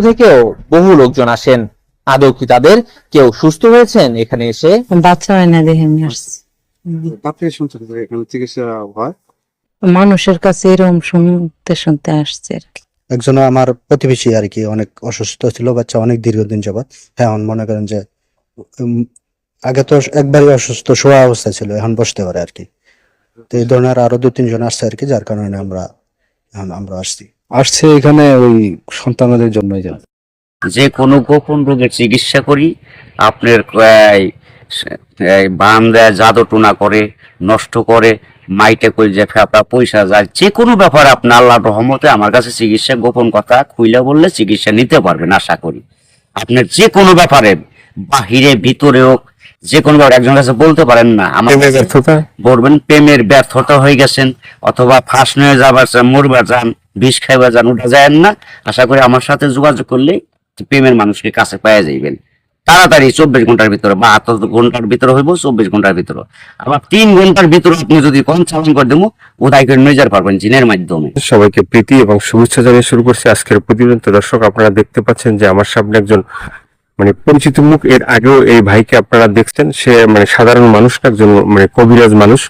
থেকেও বহু লোকজন আসেন। আদৌ কি তাদের কেউ সুস্থ হয়েছেন? এখানে এসে বাচ্চা হয় না দেখে আমি আসছি আপনি শুনছেন এখানে চিকিৎসা হয়? মানুষের কাছে এরকম শুনতে শুনতে আসছে আর কি। একজন আমার প্রতিবেশী আর কি অনেক অসুস্থ ছিল বাচ্চা অনেক দীর্ঘদিন যাবৎ। হ্যাঁ এখন মনে করেন যে উম, আগে তো একবারই অসুস্থ শোয়া অবস্থা ছিল এখন বসতে পারে আর কি। তো এই ধরনের আরও দু তিনজন আসছে আর কি যার কারণে আমরা এখন আমরা আসছি। আসছে এখানে ওই সন্তানদের জন্যই যা যে কোনো গোপন রোগের চিকিৎসা করি আপনার বান দেয় জাদু টুনা করে নষ্ট করে মাইটে কই যে ফেপা পয়সা যায় যে কোনো ব্যাপারে আপনি আল্লাহ রহমতে আমার কাছে চিকিৎসা গোপন কথা খুইলে বললে চিকিৎসা নিতে পারবেন আশা করি। আপনার যে কোনো ব্যাপারে বাহিরে ভিতরে হোক যে কোনো ব্যাপারে একজন কাছে বলতে পারেন না আমার বলবেন প্রেমের ব্যর্থতা হয়ে গেছেন অথবা ফাঁস নিয়ে যাবার চান মরবা যান বিষ খাইবা যান ওটা যায় না। আশা করি আমার সাথে যোগাযোগ করলে প্রেমের মানুষকে কাছে পাওয়া যাইবেন। তাড়াতাড়ি চব্বিশ ঘণ্টার ভিতরে বাহাত্তর ঘণ্টার ভিতরে হইব, চব্বিশ ঘণ্টার ভিতরে। আবার তিন ঘণ্টার ভিতরে আপনি যদি কম চালান করে দেবো, উদয় করে নিয়ে পারবেন জিনের মাধ্যমে। সবাইকে প্রীতি এবং শুভেচ্ছা জানিয়ে শুরু করছি আজকের প্রতিবেদন। দর্শক, আপনারা দেখতে পাচ্ছেন যে আমার সামনে একজন মানে পরিচিত মুখ। এর আগেও এই ভাইকে আপনারা দেখছেন। সে মানে সাধারণ মানুষ একজন মানে কবিরাজ মানুষ।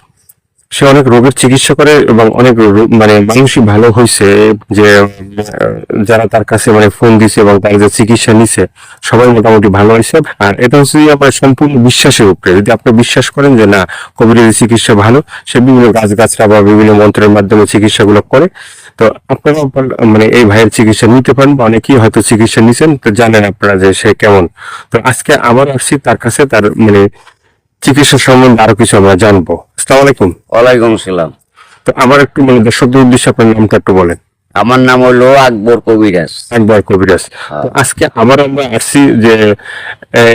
সে অনেক রোগের চিকিৎসা করে এবং অনেক মানে মানুষই ভালো হয়েছে যে যারা তার কাছে মানে ফোন দিছে এবং তার যে চিকিৎসা নিছে, সবাই মোটামুটি ভালো হয়েছে আর এটা হচ্ছে যে আপনার সম্পূর্ণ বিশ্বাসের উপরে। যদি আপনি বিশ্বাস করেন যে না কবিরাজি চিকিৎসা ভালো, সে বিভিন্ন গাছগাছরা বা বিভিন্ন মন্ত্রের মাধ্যমে চিকিৎসাগুলো করে, তো আপনারা মানে এই ভাইয়ের চিকিৎসা নিতে পারেন বা অনেকেই হয়তো চিকিৎসা নিছেন, তো জানেন আপনারা যে সে কেমন। তো আজকে আবার আসছি তার কাছে, তার মানে চিকিৎসা সম্বন্ধে আরও কিছু আমরা জানব। আসসালামু আলাইকুম। ওয়ালাইকুম সালাম তো আমার একটু মানে দর্শকদের উদ্দেশ্যে আপনার নামটা একটু বলেন। আমার নাম হলো আকবর কবিরাজ। একবার কবিরাজ। আজকে আবার আমরা আসছি যে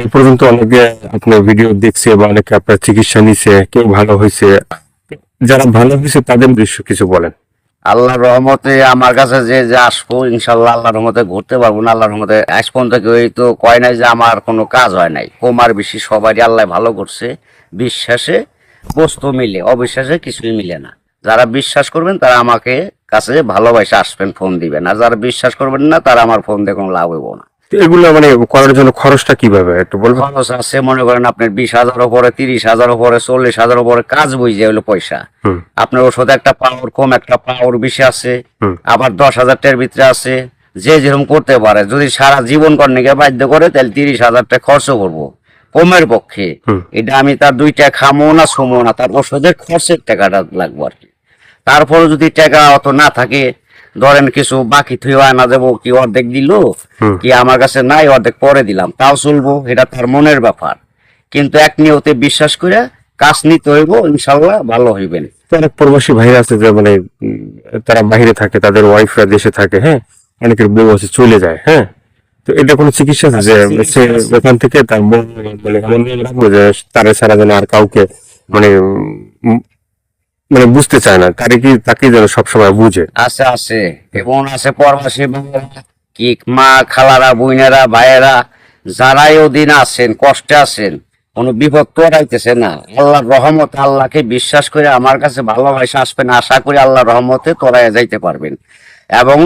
এই পর্যন্ত অনেকে আপনার ভিডিও দেখছে বা অনেকে আপনার চিকিৎসা নিছে কেউ ভালো হয়েছে যারা ভালো হয়েছে তাদের উদ্দেশ্য কিছু বলেন। আল্লাহর রহমতে আমার কাছে যে যে আসব, ইনশাল্লাহ আল্লাহ রহমতে ঘুরতে পারব না আল্লাহ রহমতে আজ পর্যন্ত ওই তো কয় নাই যে আমার কোনো কাজ হয় নাই। কমার বেশি সবারই আল্লাহ ভালো করছে, বিশ্বাসে বস্তু মিলে, অবিশ্বাসে কিছুই মিলে না। যারা বিশ্বাস করবেন তারা আমাকে কাছে ভালোবাসে, আসবেন, ফোন দিবেন। আর যারা বিশ্বাস করবেন না, তারা আমার ফোন দিয়ে কোনো লাভ হইব না। এগুলো মানে করার জন্য খরচটা কীভাবে একটু বলবেন? খরচ আছে মনে করেন আপনার বিশ হাজার উপরে তিরিশ হাজার উপরে চল্লিশ হাজার উপরে কাজ বুঝে হলো পয়সা। আপনার ওষুধ একটা পাওয়ার কম একটা পাওয়ার বেশি আছে। আবার দশ হাজার টাকার ভিতরে আছে। যে যেরকম করতে পারে যদি সারা জীবন কর্ণিকে বাধ্য করে তাহলে তিরিশ হাজার টাকা খরচ করব। কমের পক্ষে। এটা আমি তার দুইটা খামো না সমো না তার ওষুধের খরচের টাকাটা লাগবো আর কি। তারপরে যদি টাকা অত না থাকে ধরেন কিছু বাকি থুই না দেবো কি অর্ধেক দিল কি আমার কাছে নাই অর্ধেক পরে দিলাম। তাও চলবো এটা তার মনের ব্যাপার। কিন্তু এক নিয়তে বিশ্বাস করে কাজ নিতে হইব ইনশাল্লাহ ভালো হইবেন। অনেক প্রবাসী ভাইরা আছে যে মানে তারা বাইরে থাকে তাদের ওয়াইফরা দেশে থাকে হ্যাঁ? অনেকের বউ আছে চলে যায় হ্যাঁ? তো এটা কোনো চিকিৎসা যে সে ওখান থেকে তার বউ মানে রাখব যে তারা ছাড়া যেন আর কাউকে মানে মানে বুঝতে চায় না তারে কি তাকে যেন সবসময় বুঝে। আছে আছে। এবং আছে, প্রবাসী কি মা, খালারা, বোনেরা, ভাইয়েরা, যারাই ওদিন আছেন, কষ্টে আছেন, কোনো বিপদ তোরাইতেছে না। আল্লাহর রহমত আল্লাহকে বিশ্বাস করে আমার কাছে ভালোবাসা আসবেন আশা করি আল্লাহর রহমতে তোরাই যাইতে পারবেন। এবং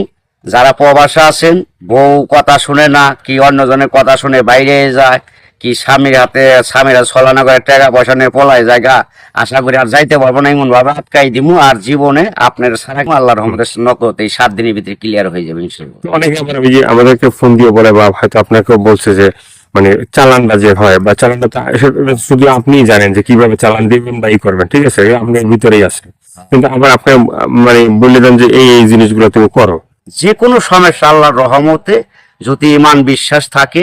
যারা প্রবাসে আছেন, বউ কথা শুনে না, কি অন্যজনের কথা শুনে বাইরে যায় কি স্বামীর হাতে স্বামীরা ছলানা করে টাকা পয়সা নিয়ে পলায় জায়গা আশা করি আর যাইতে পারব না এমন ভাবে আটকাই দিব আর জীবনে আপনার সারা আল্লাহ রহমতের নকত এই সাত দিনের ভিতরে ক্লিয়ার হয়ে যাবে অনেকে আবার ওই যে আমাদেরকে ফোন দিয়ে বলে বা হয়তো আপনাকেও বলছে যে মানে চালানটা যে হয় বা চালানটা শুধু আপনি জানেন যে কীভাবে চালান দিবেন বা ই করবেন ঠিক আছে? আপনার ভিতরেই আছে। কিন্তু আবার আপনি মানে বলে দেন যে এই এই জিনিসগুলো তুমি করো। যে কোনো সমস্যা আল্লাহর রহমতে যদি ইমান বিশ্বাস থাকে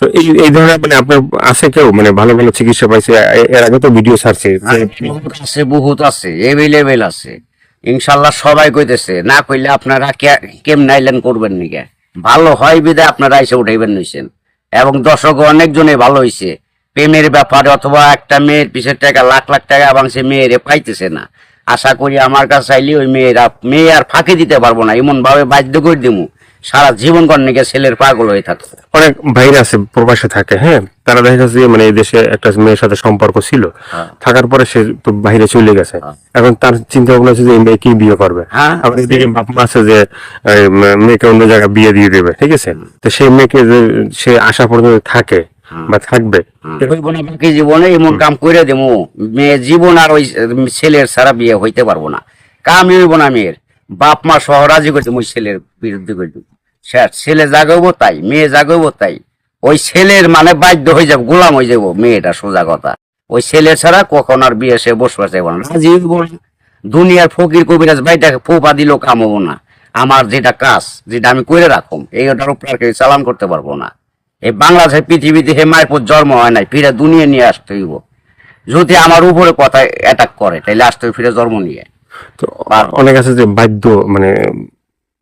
তো এই এই ধরনের মানে আপনার আছে কেউ? মানে ভালো ভালো চিকিৎসা পাইছে? এর আগে তো ভিডিও ছাড়ছে আছে, বহুত আছে এভেলেবেল আছে। ইনশাল্লাহ সবাই কইতেছে, না কইলে আপনারা কে- কেমনে আইলেন করবেন নিকে? ভালো হয় বিদে আপনারা এসে উঠাইবেন নিছেন এবং দর্শক অনেকজনে ভালো হয়েছে প্রেমের ব্যাপারে অথবা একটা মেয়ের পিছের টাকা, লাখ লাখ টাকা এবং সে মেয়েরে পাইতেছে না। আশা করি আমার কাছে চাইলে ওই মেয়েরা মেয়ে আর ফাঁকি দিতে পারব না এমন ভাবে বাধ্য করে দিমু। সারা জীবন কর্ণিকে ছেলের পাগল হয়ে থাকবে অনেক ভাইরা আছে প্রবাসে থাকে হ্যাঁ? তারা দেখা যাচ্ছে যে মানে এই দেশে একটা মেয়ের সাথে সম্পর্ক ছিল। হ্যাঁ। থাকার পরে সে তো বাইরে চলে গেছে। হ্যাঁ। এখন তার চিন্তা ভাবনা আছে যে এই মেয়েকেই বিয়ে করবে? হ্যাঁ। আবার এদিকে বাপ মা আছে যে মেয়েকে অন্য জায়গায় বিয়ে দিয়ে দেবে ঠিক আছে? তো সেই মেয়েকে যে সে আশা পর্যন্ত থাকে বা থাকবে। বাকি জীবনে এমন কাম করে দেবো মেয়ে জীবন আর ওই ছেলের ছাড়া বিয়ে হইতে পারব না। কামই হইব না মেয়ের। বাপ মা সহরাজি করে দেবো ওই ছেলের বিরুদ্ধে করে দেবো। ছেলে জাগাইবো তাই, মেয়ে জাগাইবো তাই। ওই ছেলের মানে বাধ্য হয়ে যাব, গোলাম হয়ে যাব মেয়েটা, সোজা কথা। ওই ছেলে ছাড়া কখন আর বিয়ে সে বসবা চাইব না। দুনিয়ার ফকির কবিরাজ ভাইটাকে ফোপা দিলেও কাম হব না। আমার যেটা কাজ, যেটা আমি করে রাখুম এইটার উপর আর কেউ চালান করতে পারব না। এই বাংলাদেশের পৃথিবীতে হে মায়ের জন্ম হয় নাই, ফিরে দুনিয়া নিয়ে আসতে হইব। যদি আমার উপরে কথা অ্যাটাক করে তাহলে আসতে ফিরে জন্ম নিয়ে। তো অনেক আছে যে বাধ্য মানে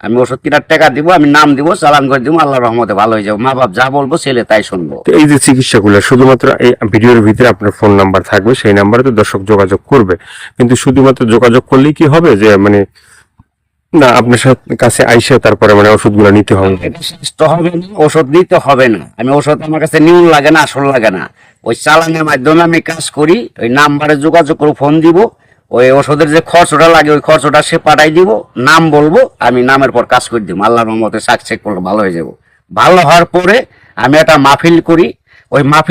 আমি ওষুধ কিনার টাকা দিব আমি নাম দিব চালান করে দিব আল্লাহ রহমতে ভালো হয়ে যাব। মা বাপ যা বলব ছেলে তাই শুনব। এই যে চিকিৎসাগুলো শুধুমাত্র এই ভিডিওর ভিতরে আপনার ফোন নাম্বার থাকবে সেই নাম্বারে তো দর্শক যোগাযোগ করবে। কিন্তু শুধুমাত্র যোগাযোগ করলেই কি হবে যে মানে না আপনার কাছে আইসে তারপরে মানে ওষুধগুলো নিতে হবে? হবে না ওষুধ নিতে হবে না। আমি ওষুধ আমার কাছে নিউন লাগে না আসল লাগে না। ওই চালানের মাধ্যমে আমি কাজ করি ওই নাম্বারে যোগাযোগ করে ফোন দিব ওই ওষুধের যে খরচটা লাগে, ওই খরচটা সে পাঠাই দিব, নাম বলব, আমি নামের পর কাজ করে দিব, আল্লাহর মতে সাকসেস করলে ভালো হয়ে যাব। ভালো হওয়ার পরে আমি একটা মাহফিল করি, ওই মাহফিল